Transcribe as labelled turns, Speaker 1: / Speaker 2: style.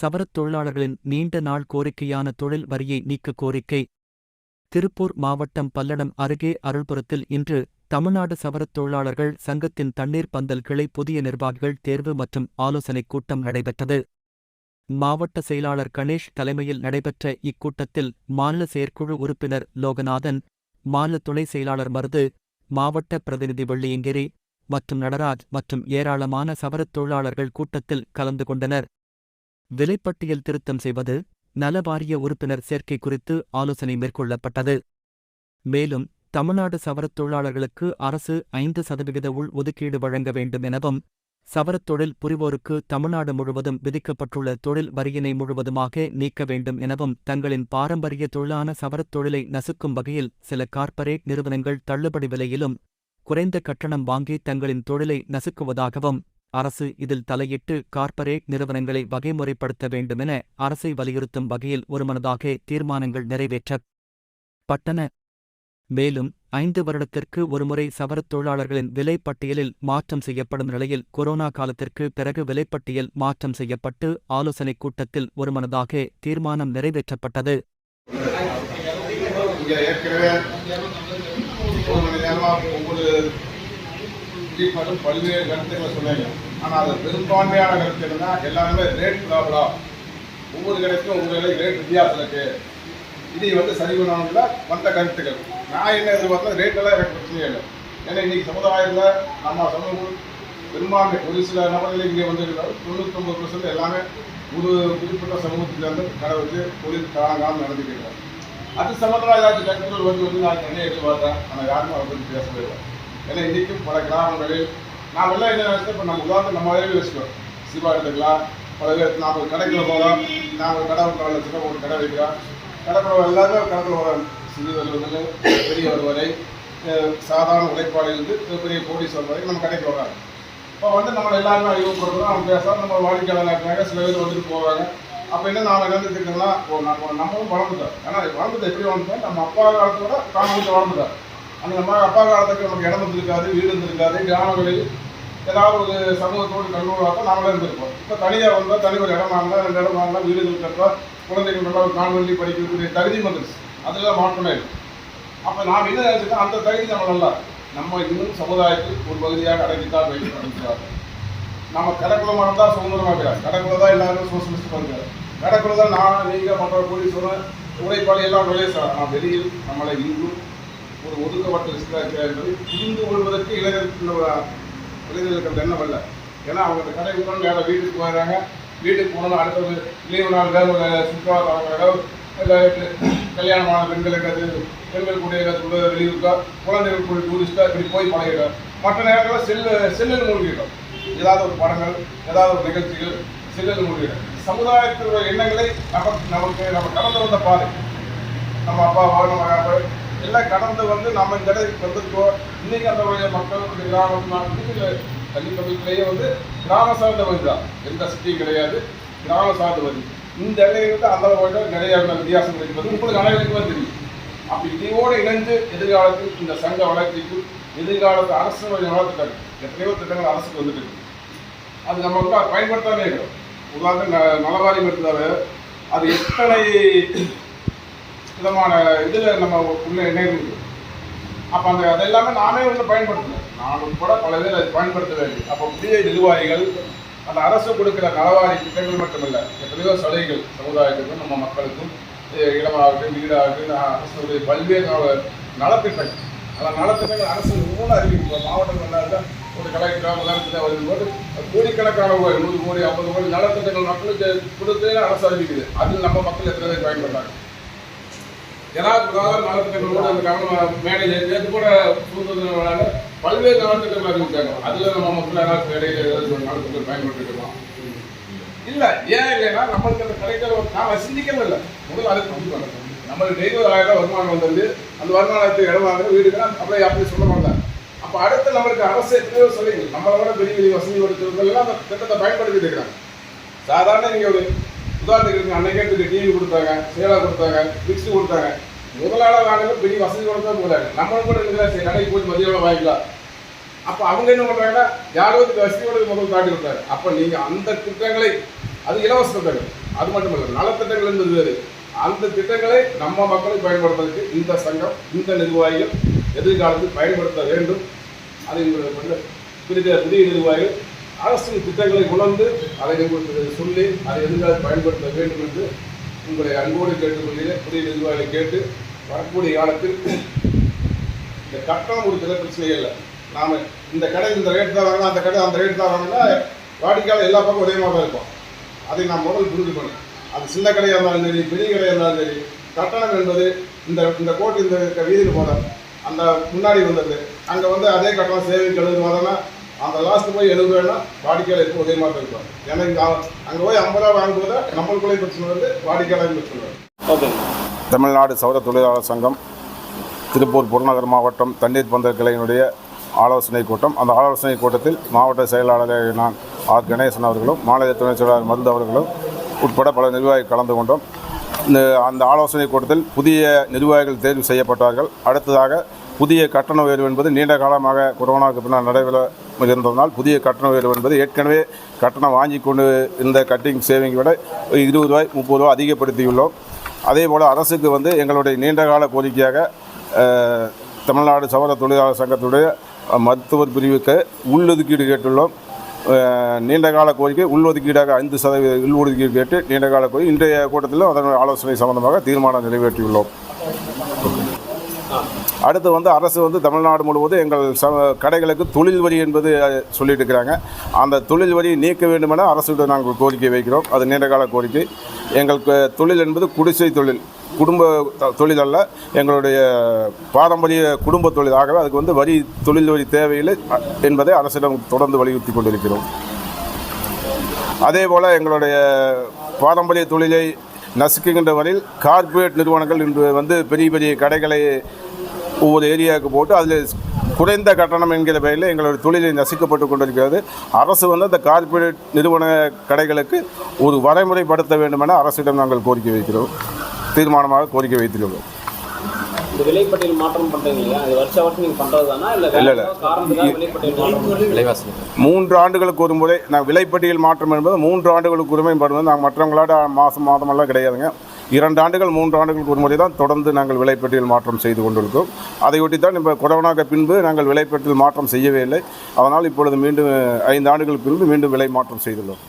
Speaker 1: சவரத் தொழிலாளர்களின் நீண்ட நாள் கோரிக்கையான தொழில் வரியை நீக்க கோரிக்கை. திருப்பூர் மாவட்டம் பல்லடம் அருகே அருள்புரத்தில் இன்று தமிழ்நாடு சவரத் தொழிலாளர்கள் சங்கத்தின் தண்ணீர் பந்தல் கிளை புதிய நிர்வாகிகள் தேர்வு மற்றும் ஆலோசனைக் கூட்டம் நடைபெற்றது. மாவட்ட செயலாளர் கணேஷ் தலைமையில் நடைபெற்ற இக்கூட்டத்தில் மாநில செயற்குழு உறுப்பினர் லோகநாதன் மாநில துணை செயலாளர் மருது மாவட்ட பிரதிநிதி வெள்ளியங்கிரி மற்றும் நடராஜ் மற்றும் ஏராளமான சவரத் தொழிலாளர்கள் கூட்டத்தில் கலந்து கொண்டனர். விலைப்பட்டியல் திருத்தம் செய்வது நல வாரிய உறுப்பினர் சேர்க்கை குறித்து ஆலோசனை மேற்கொள்ளப்பட்டது. மேலும் தமிழ்நாடு சவரத் தொழிலாளர்களுக்கு அரசு ஐந்து சதவிகித உள் ஒதுக்கீடு வழங்க வேண்டும் எனவும் சவரத் தொழில் புரிவோருக்கு தமிழ்நாடு முழுவதும் விதிக்கப்பட்டுள்ள தொழில் வரியினை முழுவதுமாக நீக்க வேண்டும் எனவும் தங்களின் பாரம்பரிய தொழிலான சவரத் தொழிலை நசுக்கும் வகையில் சில கார்ப்பரேட் நிறுவனங்கள் தள்ளுபடி விலையிலும் குறைந்த கட்டணம் வாங்கி தங்களின் தொழிலை நசுக்குவதாகவும் அரசு இதில் தலையிட்டு கார்ப்பரேட் நிறுவனங்களை வகைமுறைப்படுத்த வேண்டுமென அரசை வலியுறுத்தும் வகையில் ஒருமனதாக தீர்மானங்கள் நிறைவேற்றப்பட்டன மேலும் ஐந்து வருடத்திற்கு ஒருமுறை சவரத் தொழிலாளர்களின் விலைப்பட்டியலில் மாற்றம் செய்யப்படும் நிலையில் கொரோனா காலத்திற்கு பிறகு விலைப்பட்டியல் மாற்றம் செய்யப்பட்டு ஆலோசனைக் கூட்டத்தில் ஒருமனதாக தீர்மானம் நிறைவேற்றப்பட்டது.
Speaker 2: ஏற்கனவே ஒரு பல்வேறு கருத்துக்களை சொன்னாங்க. ஆனால் அது பெரும்பான்மையான கருத்து என்னன்னா எல்லாருமே ரேட் ப்ராப்ளம் ஒவ்வொரு கடைக்கும் ஒவ்வொரு விலை ரேட் வித்தியாசம் இருக்கு. இதை வந்து சரி பண்ணணும்ல வந்த கருத்துக்கள். நான் என்ன எதிர்பார்த்தா ரேட்டெல்லாம் எனக்கு பிரச்சனை இல்லை. ஏன்னா இன்னைக்கு சமுதாயத்தில் நம்ம சமூகம் பெரும்பான்மை ஒரு சில நபர்கள் இங்கே வந்திருக்கிறார் தொண்ணூத்தொம்பது பர்சன்ட் எல்லாமே ஒரு குறிப்பிட்ட சமூகத்திலிருந்து கடை வச்சு தொழில் தாங்காமல் நடந்துக்கிறார் அது சம்மந்தமாக ஏதாச்சும் கருத்துக்கள் வந்து வந்து நான் தனியாக எதிர்பார்த்தேன்? ஆனால் யாருமே அதை பற்றி பேசவே இல்லை. ஏன்னா இன்றைக்கும் பல கிராமங்களில் நாம் எல்லாம் என்ன இப்போ நம்ம உதாரணம் நம்ம வரையில் வச்சுக்கோம் சிவா எடுத்துக்கலாம். பல பேர் நாம் ஒரு போகலாம். நாம் ஒரு கடை ஒரு லட்சம் ஒரு கடை வைக்கிறோம் கடைக்குள்ள எல்லாருமே ஒரு கடைக்குள்ள வரோம் சிறியவர் முதல்ல பெரியவர் வரை சாதாரண உழைப்பாளிலிருந்து பெரிய கோடீஸ்வரர் வரை நம்ம கடைக்கு வர்றாங்க இப்போ வந்து நம்ம எல்லாருமே அறிவுப்படுறோம் அவங்க பேசுகிறோம் நம்ம வாடிக்கையாளர் இருக்காங்க. சில பேர் வந்துட்டு போவாங்க. அப்போ என்ன நாம் என்ன நினைச்சிருக்கோம்னா நம்ம நம்மளும் வளர்ந்துட்டோம். ஏன்னா வளர்ந்தது எப்படி வளர்ந்துட்டோம் நம்ம அப்பா காலத்தோட தான் கொஞ்சம் வளர்ந்துட்டோம். அந்த நம்ம அப்பா காலத்துக்கு நமக்கு இடம் இருந்திருக்காது வீடு இருந்திருக்காது கிராமங்களில் ஏதாவது ஒரு சமூகத்தோடு கல்லூராக நாமளே இருந்திருப்போம். இப்போ தனியாக வந்தால் தனி ஒரு இடம் வாங்கினா ரெண்டு இடம் வாங்கினா வீடு இருக்கிறப்ப குழந்தைகள் நல்லா ஒரு கான்வெள்ளி படிக்கக்கூடிய தகுதி வந்துருச்சு. அதில் மாற்றமே இருக்கு அப்போ நாம் என்ன நினைச்சிட்டோம் அந்த தகுதி நம்ம நல்லா நம்ம இன்னும் சமுதாயத்தில் ஒரு பகுதியாக அடங்கித்தான் வைக்கிறார் நம்ம கடைக்குள்ள இருந்தால் சுதந்திரமாக இருக்கிறார் கடைக்குள்ள தான் எல்லாரும் சோசியலிஸ்ட் பண்ணுறாரு கடற்குல தான் நான் நீங்கள் மற்ற போலீஸ் உழைப்பாளி எல்லாம் வெளியே சார் வெளியில் நம்மளை இன்னும் ஒரு ஒதுக்கப்பட்ட லிஸ்டாக இருக்கிறார் என்பதை புரிந்து கொள்வதற்கு இளைஞர்கள் இளைஞர்களுக்கு எண்ணம் வரல ஏன்னா அவங்க அந்த கடை விட்டு வேலை வீட்டுக்கு வர்றாங்க வீட்டுக்கு போனாலும் அடுத்தது லீவு நாள் சுற்றுலா தலங்களோ இல்லை கல்யாணமான பெண்களுக்கு அது பெண்கள் கூட ஏதாவது வெளியூருக்கா குழந்தைகள் கூட டூரிஸ்ட்டாக இப்படி போய் பழகிடும் மற்ற நேரங்களில் செல்லு செல்லில் மூழ்கிடும் ஏதாவது ஒரு படங்கள் ஏதாவது ஒரு நிகழ்ச்சிகள் செல்லல் மூழ்கிடும் சமுதாயத்தினுடைய எண்ணங்களை நமக்கு நமக்கு நம்ம கடந்து வந்த பாதை. நம்ம அப்பா நம்ம அப்பா எல்லாம் கடந்து வந்து நம்ம இந்த இடத்துக்கு வந்திருக்கோம். இன்னைக்கு அந்த வகைய மக்கள் இந்த கிராமம் தண்ணி பகுதியிலேயே வந்து கிராம சார்ந்த வழி தான். எந்த சிட்டியும் கிடையாது கிராம சார்ந்த வழி. இந்த இடையில அந்த வகையில் நிறைய வித்தியாசம் இருக்கிறது உங்களுக்கு அனைவருக்குமே தெரியும். அப்போ இதையோடு இணைந்து எதிர்காலத்தில் இந்த சங்க வளர்ச்சிக்கு எதிர்காலத்து அரசு வளர்த்துட்டாங்க எத்தனையோ திட்டங்கள் அரசுக்கு வந்துட்டு இருக்கு அது நம்ம வந்து பயன்படுத்தாமே இருக்கிறோம். உதாரணம் ந- நலவாரியம் இருந்தாவே அது எத்தனை விதமான இதில் நம்ம உள்ளே இணைந்து அப்போ அந்த அதெல்லாமே நானே வந்து பயன்படுத்தல. நானும் கூட பல பேர் அதை பயன்படுத்த அப்போ புதிய நிர்வாகிகள் அந்த அரசு கொடுக்கிற நலவாரி திட்டங்கள் மட்டுமல்ல எத்தனையோ சலுகைகள் சமுதாயத்துக்கும் நம்ம மக்களுக்கும் இடமாகட்டும் வீடாகட்டும் அரசுடைய பல்வேறு நலத்திட்டங்கள். அந்த நலத்திட்டங்கள் அரசு மூலம் அறிவிக்கும். மாவட்டம் ஒரு கலெக்டர் முதலமைச்சர் வரும்போது கோடிக்கணக்கான ஒரு நூறு கோடி ஐம்பது கோடி நலத்திட்டங்கள் மக்களுக்கு கொடுத்து அரசு அறிவிக்குது. அதில் நம்ம மக்கள் எத்தனை பேர் பயன்படுறாங்க? ஏதாவது உதாரண நலத்திட்டங்கள் கூட அந்த கவனம் மேடையில் நேற்று கூட சுதந்திர பல்வேறு நலத்திட்டங்கள் அறிவித்தாங்க அதுல நம்ம மக்கள் யாராவது மேடையில் ஏதாவது ஒரு நலத்திட்டம் பயன்பட்டுருக்கலாம் இல்லை. ஏன் இல்லைன்னா நம்மளுக்கு அந்த கிடைக்கிற ஒரு நாம சிந்திக்கவே இல்லை. முதல்ல அதுக்கு வந்து நம்மளுக்கு டெய்லி ஒரு ஆயிரம் ரூபாய் வருமானம் வந்தது அந்த வருமானத்துக்கு இடம் வாங்குற வீடுக்கு அப்படியே அப்படி சொல்ல மாட்டாங்க. அப்போ அடுத்து நம்மளுக்கு அரசு எத்தனையோ சொல்லுங்க நம்மளை பெரிய பெரிய வசதி படுத்துறவங்க அந்த திட்டத்தை பயன்படுத்திட்டு இருக்கிறாங்க. சாதாரண நீங்க ஒரு உதாரணத்துக்கு இருக்கு அன்னைக்கே டிவி கொடுத்தாங்க சேலா கொடுத்தாங்க மிக்ஸி கொடுத்தாங்க. முதலாளர் வாங்குறது பெரிய வசதி கொடுத்தா போதாங்க நம்மளும் கூட இருக்கிற சரி கடைக்கு போய் மதியம் வாங்கிக்கலாம். அப்போ அவங்க என்ன பண்ணுறாங்கன்னா யாரோ இதுக்கு வசதியோட முதல் காட்டி கொடுத்தாரு. அப்போ நீங்கள் அந்த திட்டங்களை அது இலவச திட்டங்கள்.
Speaker 3: அது மட்டும் இல்லை நலத்திட்டங்கள் இருந்தது வேறு. அந்த திட்டங்களை நம்ம மக்களை பயன்படுத்துறதுக்கு இந்த சங்கம் இந்த நிர்வாகிகள் எதிர்காலத்தில் பயன்படுத்த வேண்டும். அதை எங்களுக்கு புதிய புதிய நிர்வாகிகள் அரசின் திட்டங்களை உணர்ந்து அதை உங்களுக்கு சொல்லி அதை எதிர்கால பயன்படுத்த வேண்டும் என்று உங்களை அன்போடு கேட்டுக்கொள்கிறேன். புதிய நிர்வாகிகளை கேட்டு வரக்கூடிய காலத்தில் இந்த கட்டணம் கொடுக்கிற பிரச்சனையே பிரச்சனை இல்லை. நாம் இந்த கடை இந்த ரேட் தான் வாங்கணும் அந்த கடை அந்த ரேட் தான் வாங்கினா வாடிக்கையாளர் எல்லா பக்கம் ஒரே மாதிரி தான் இருக்கும். அதை நாம் முதல் புரிஞ்சுக்கணும் அது சின்ன கடையாக இருந்தாலும் சரி பெரிய கடையாக இருந்தாலும் சரி கட்டணம் என்பது இந்த இந்த கோட்டு இந்த வீதியில் போகிறோம் அந்த முன்னாடி வந்தது அங்கே வந்து அதே கட்டணம் சேவிங் கழுது மாதிரினா அந்த லாஸ்ட் போய் எழுபது ரூபாய்னா வாடிக்கையாளர் எப்போ ஒரே மாதிரி தான் இருக்கும் ஏன்னா இங்கே அங்கே போய் ஐம்பது ரூபா வாங்கும்போது நம்மளுக்குள்ளே பிரச்சனை வருது வாடிக்கையாளர் பிரச்சனை வருது.
Speaker 2: தமிழ்நாடு சௌர தொழிலாளர் சங்கம் திருப்பூர் புறநகர் மாவட்டம் தண்ணீர் பந்தர் கிளையினுடைய ஆலோசனை கூட்டம். அந்த ஆலோசனை கூட்டத்தில் மாவட்ட செயலாளர் நான் ஆர் கணேசன் அவர்களும் மாநில துணை செயலாளர் மருந்து அவர்களும் உட்பட பல நிர்வாகிகள் கலந்து கொண்டோம். இந்த அந்த ஆலோசனை கூட்டத்தில் புதிய நிர்வாகிகள் தேர்வு செய்யப்பட்டார்கள். அடுத்ததாக புதிய கட்டண உயர்வு என்பது நீண்ட காலமாக கொரோனாவுக்கு பின்னால் நடைபெற இருந்ததனால் புதிய கட்டண உயர்வு என்பது ஏற்கனவே கட்டணம் வாங்கி கொண்டு இந்த கட்டிங் சேவிங் விட இருபது ரூபாய் முப்பது ரூபாய் அதிகப்படுத்தியுள்ளோம். அதே போல் அரசுக்கு வந்து எங்களுடைய நீண்டகால கோரிக்கையாக தமிழ்நாடு சவர தொழிலாளர் சங்கத்துடைய மருத்துவர் பிரிவுக்கு உள்ளொதுக்கீடு கேட்டுள்ளோம். நீண்டகால கோரிக்கை உள்ஒதுக்கீடாக ஐந்து சதவீத உள்ஒதுக்கீடு கேட்டு நீண்டகால கோரிக்கை இன்றைய கூட்டத்தில் அதனுடைய ஆலோசனை சம்பந்தமாக தீர்மானம் நிறைவேற்றியுள்ளோம். அடுத்து வந்து அரசு வந்து தமிழ்நாடு முழுவதும் எங்கள் ச கடைகளுக்கு தொழில் வரி என்பது சொல்லிட்டு இருக்கிறாங்க. அந்த தொழில் வரி நீக்க வேண்டுமென அரசுடன் நாங்கள் கோரிக்கை வைக்கிறோம். அது நீண்டகால கோரிக்கை. எங்களுக்கு தொழில் என்பது குடிசை தொழில். குடும்ப த- தொழில் அல்ல. எங்களுடைய பாரம்பரிய குடும்ப தொழில். ஆகவே அதுக்கு வந்து வரி தொழில் வரி தேவையில்லை என்பதை அரசிடம் தொடர்ந்து வலியுறுத்தி கொண்டிருக்கிறோம். அதே போல் எங்களுடைய பாரம்பரிய தொழிலை நசுக்குகின்ற வரையில் கார்ப்பரேட் நிறுவனங்கள் இன்று வந்து பெரிய பெரிய கடைகளை ஒவ்வொரு ஏரியாவுக்கு போட்டு அதில் குறைந்த கட்டணம் என்கிற பெயரில் எங்களுடைய தொழிலை நசுக்கப்பட்டு கொண்டிருக்கிறது. அரசு வந்து அந்த கார்ப்பரேட் நிறுவன கடைகளுக்கு ஒரு வரைமுறைப்படுத்த வேண்டும் என அரசிடம் நாங்கள் கோரிக்கை வைக்கிறோம். தீர்மானமாக கோரிக்கை வைத்துள்ளோம்
Speaker 4: இந்த விலைப்பட்டியல் மாற்றம் பண்றீங்க இல்லையா? அது வருஷ வருஷம் நீங்க பண்றது தானா இல்ல வேற
Speaker 2: இல்ல, இல்ல.
Speaker 4: ஏதாவது காரணத்துக்காக விலைப்பட்டியல் மாற்றம் விலைவாசி.
Speaker 2: மூன்று ஆண்டுகளுக்கு ஒரு முறை நான் விலைப்பட்டியல் மாற்றம் என்பது மூன்று ஆண்டுகளுக்கு உரிமை படுவது நாங்கள் மற்றவங்களோட மாதம் மாதமெல்லாம் கிடையாதுங்க. இரண்டு ஆண்டுகள் மூன்று ஆண்டுகளுக்கு ஒரு முறை தான் தொடர்ந்து நாங்கள் விலைப்பட்டியல் மாற்றம் செய்து கொண்டிருக்கோம் அதையொட்டி தான் இப்போ கொரோனாக்கு பின்பு நாங்கள் விலைப்பட்டியல் மாற்றம் செய்யவே இல்லை. அதனால் இப்பொழுது மீண்டும் ஐந்து ஆண்டுகளுக்கு பின்பு மீண்டும் விலை மாற்றம் செய்துள்ளோம்.